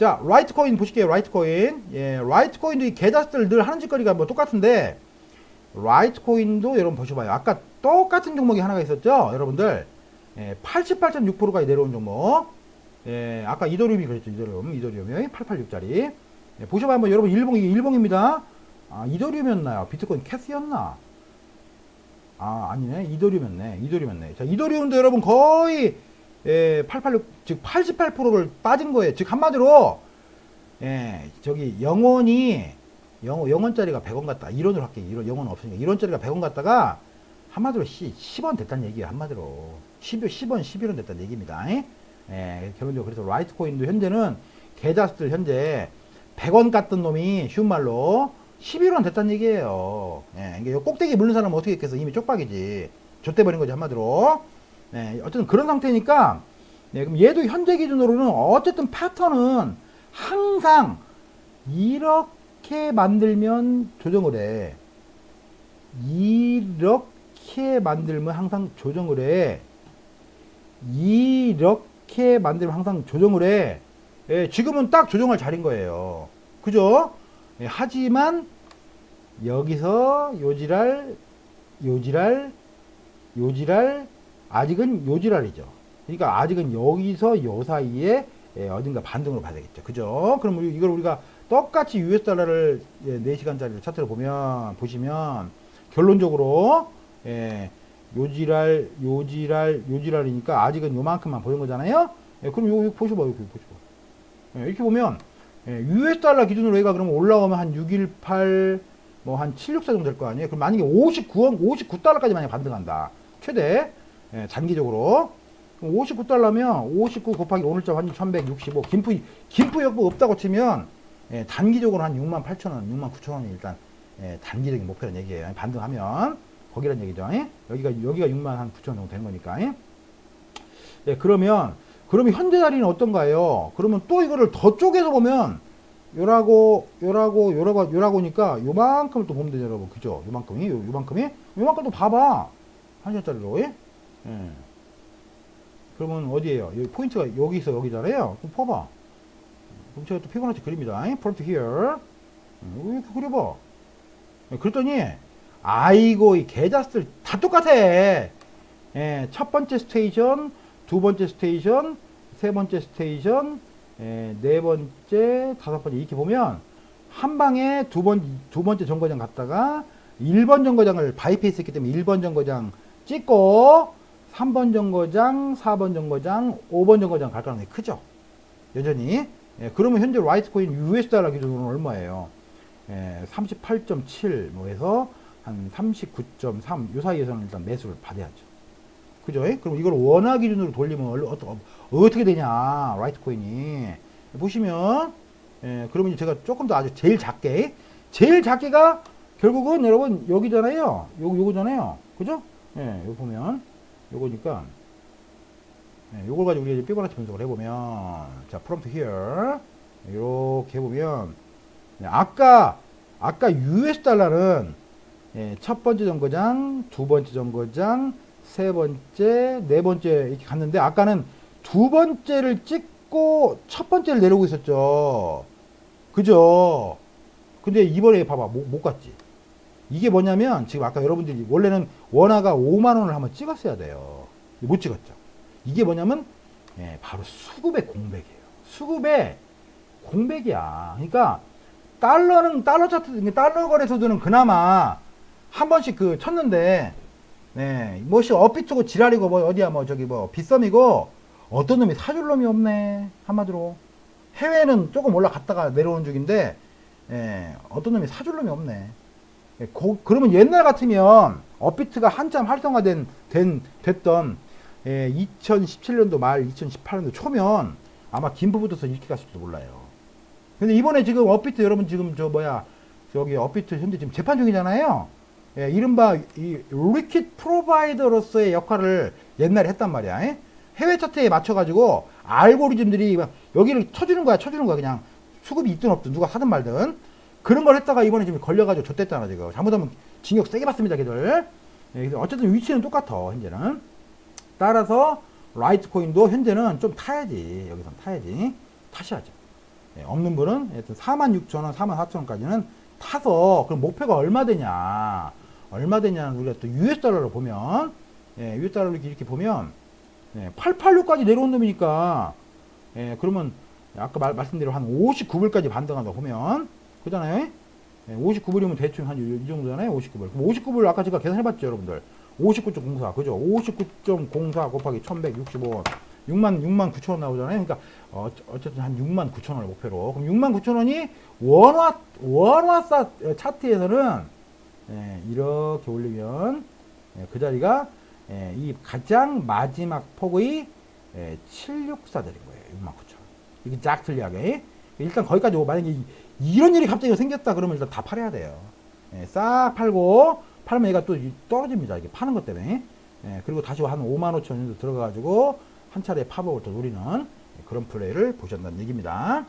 자, 라이트 코인 보실게요. 라이트 코인. 예, 라이트 코인도 이 계좌들 늘 하는 짓거리가 뭐 똑같은데 라이트 코인도 여러분 보셔봐요. 아까 똑같은 종목이 하나가 있었죠, 여러분들. 예, 88.6%까지 내려온 종목. 예, 아까 이더리움이 그랬죠, 이더리움, 이더리움이 886짜리. 예, 보셔봐요, 한번 여러분 일봉 이게 일봉입니다. 아, 이더리움이었나요? 비트코인 캐스였나? 아, 아니네. 이더리움이었네. 이더리움이었네. 자, 이더리움도 여러분 거의 예, 886, 즉 88%를 빠진 거예요. 즉 한마디로 예, 저기 영원이 영, 영원짜리가 100원 같다. 1원으로 할게. 1원, 영원 없으니까 1원짜리가 100원 같다가 한마디로 시, 10원 됐다는 얘기예요. 한마디로 10, 10원, 11원 됐다는 얘기입니다. 예, 결론적으로 그래서 라이트 코인도 현재는 계좌수들 현재 100원 같던 놈이 쉬운 말로 11원 됐다는 얘기예요. 예, 이게 꼭대기 물는 사람은 어떻게 했겠어? 이미 쪽박이지. 좆대버린 거지 한마디로. 네, 어쨌든 그런 상태니까 네, 그럼 얘도 현재 기준으로는 어쨌든 패턴은 항상 이렇게 만들면 조정을 해. 이렇게 만들면 항상 조정을 해. 이렇게 만들면 항상 조정을 해. 예, 지금은 딱 조정할 자리인 거예요. 그죠? 예, 하지만 여기서 요지랄, 요지랄, 요지랄, 아직은 요지랄이죠. 그러니까 아직은 여기서 요 사이에 예, 어딘가 반등으로 봐야 되겠죠. 그죠? 그럼 이걸 우리가 똑같이 US 달러를 예, 4시간짜리 차트를 보면, 보시면, 결론적으로, 예, 요지랄, 요지랄, 요지랄이니까 아직은 요만큼만 보는 거잖아요? 예, 그럼 요, 요 보셔봐, 여기 보셔봐. 예, 이렇게 보면, 예, US 달러 기준으로 얘가 그러면 올라오면 한 618, 뭐 한 764 정도 될 거 아니에요? 그럼 만약에 59원, 59달러까지 만약 반등한다. 최대, 예, 단기적으로. 59달러면 59 곱하기 오늘자 환율 1165. 김프, 김프 여부 없다고 치면, 예, 단기적으로 한 6만 8천 원, 6만 9천 원이 일단, 예, 단기적인 목표라는 얘기예요. 반등하면. 거기란 얘기죠. 예? 여기가, 여기가 6만 한 9천 원 정도 되는 거니까. 예? 예, 그러면, 그러면 현재 자리는 어떤가요? 그러면 또 이거를 더 쪼개서 보면, 요라고, 요라고, 요라고, 요라고니까 요만큼을 또 보면 되죠, 여러분. 그죠? 요만큼이, 요, 요만큼이? 요만큼 또 봐봐. 한 시간짜리로, 예? 예. 그러면 어디에요? 여기 포인트가 여기서 여기잖아요. 그럼 봐봐. 그럼 제가 또 피곤하지 그립니다. 프론트 here. 음, 이렇게 그려봐. 예, 그랬더니, 아이고, 이 계좌들 다 똑같아. 예, 첫 번째 스테이션, 두 번째 스테이션, 세 번째 스테이션, 예, 네 번째, 다섯 번째 이렇게 보면 한 방에 두 번, 두 번째 정거장 갔다가 1번 정거장을 바이패스 했기 때문에 1번 정거장 찍고 3번 정거장, 4번 정거장, 5번 정거장 갈 가능성이 크죠. 여전히. 예, 그러면 현재 라이트코인 US 달러 기준으로는 얼마예요? 예, 38.7 뭐 해서 한 39.3 요 사이에서는 일단 매수를 받아야죠. 그죠? 그럼 이걸 원화 기준으로 돌리면 얼- 어떠, 어떻게 되냐? 라이트 코인이. 보시면, 예, 그러면 제가 조금 더 아주 제일 작게, 제일 작게가 결국은 여러분 여기잖아요. 요, 요거잖아요. 그죠? 예, 여기 보면, 요거니까, 예, 요걸 가지고 우리가 이제 피보나치 분석을 해보면, 자, 프롬프트 here. 이렇게 해보면, 예, 아까, 아까 US 달러는 예, 첫 번째 정거장, 두 번째 정거장, 세 번째, 네 번째 이렇게 갔는데 아까는 두 번째를 찍고 첫 번째를 내려오고 있었죠. 그죠? 근데 이번에 봐봐 못, 못 갔지. 이게 뭐냐면 지금 아까 여러분들이 원래는 원화가 5만 원을 한번 찍었어야 돼요. 못 찍었죠. 이게 뭐냐면 예, 바로 수급의 공백이에요. 수급의 공백이야. 그러니까 달러는 달러 차트 달러 거래소들은 그나마 한 번씩 그 쳤는데 네, 뭐시 업비트고 지랄이고 뭐 어디야 뭐 저기 뭐 빗썸이고 어떤 놈이 사줄 놈이 없네 한마디로 해외는 조금 올라갔다가 내려오는 중인데 예, 어떤 놈이 사줄 놈이 없네. 예, 고- 그러면 옛날 같으면 업비트가 한참 활성화된 된, 됐던 예, 2017년도 말 2018년도 초면 아마 김부부터서 이렇게 갔을지도 몰라요. 근데 이번에 지금 업비트 여러분 지금 저 뭐야 저기 업비트 현재 지금 재판 중이잖아요. 예, 이른바 이 리퀴드 프로바이더로서의 역할을 옛날에 했단 말이야. 예? 해외 차트에 맞춰가지고 알고리즘들이 막 여기를 쳐주는 거야, 쳐주는 거야. 그냥 수급이 있든 없든 누가 하든 말든 그런 걸 했다가 이번에 지금 걸려가지고 좆됐잖아 지금. 잘못하면 징역 세게 받습니다, 걔들. 예, 어쨌든 위치는 똑같아 현재는. 따라서 라이트 코인도 현재는 좀 타야지 여기선 타야지 타셔야죠. 예, 없는 분은 하여튼 46,000원, 44,000원까지는 타서 그럼 목표가 얼마 되냐? 얼마 되냐는 우리가 또 US 달러로 보면 예, US 달러로 이렇게 보면 예, 886까지 내려온 놈이니까 예, 그러면 아까 말, 말씀대로 한 59불까지 반등한다 보면 그잖아요. 예, 59불이면 대충 한 이 정도잖아요. 59불. 그럼 59불 아까 제가 계산해봤죠, 여러분들. 59.04 그죠? 59.04 곱하기 1165원 6만 6만 9천 원 나오잖아요. 그러니까 어, 어쨌든 한 6만 9천 원을 목표로. 그럼 6만 9천 원이 원화 원화 사 차트에서는 예, 이렇게 올리면 예, 그 자리가 예, 이 가장 마지막 폭의 예, 764 자리인 거예요. 6만 9천 원. 이게 쫙 틀리하게. 일단 거기까지 오고 만약에 이- 이런 일이 갑자기 생겼다 그러면 일단 다 팔아야 돼요. 예, 싹 팔고 팔면 얘가 또 이- 떨어집니다. 이게 파는 것 때문에. 예, 그리고 다시 한 5만 5천 정도 들어가가지고 한 차례 팝업을 또 노리는 그런 플레이를 보셨다는 얘기입니다.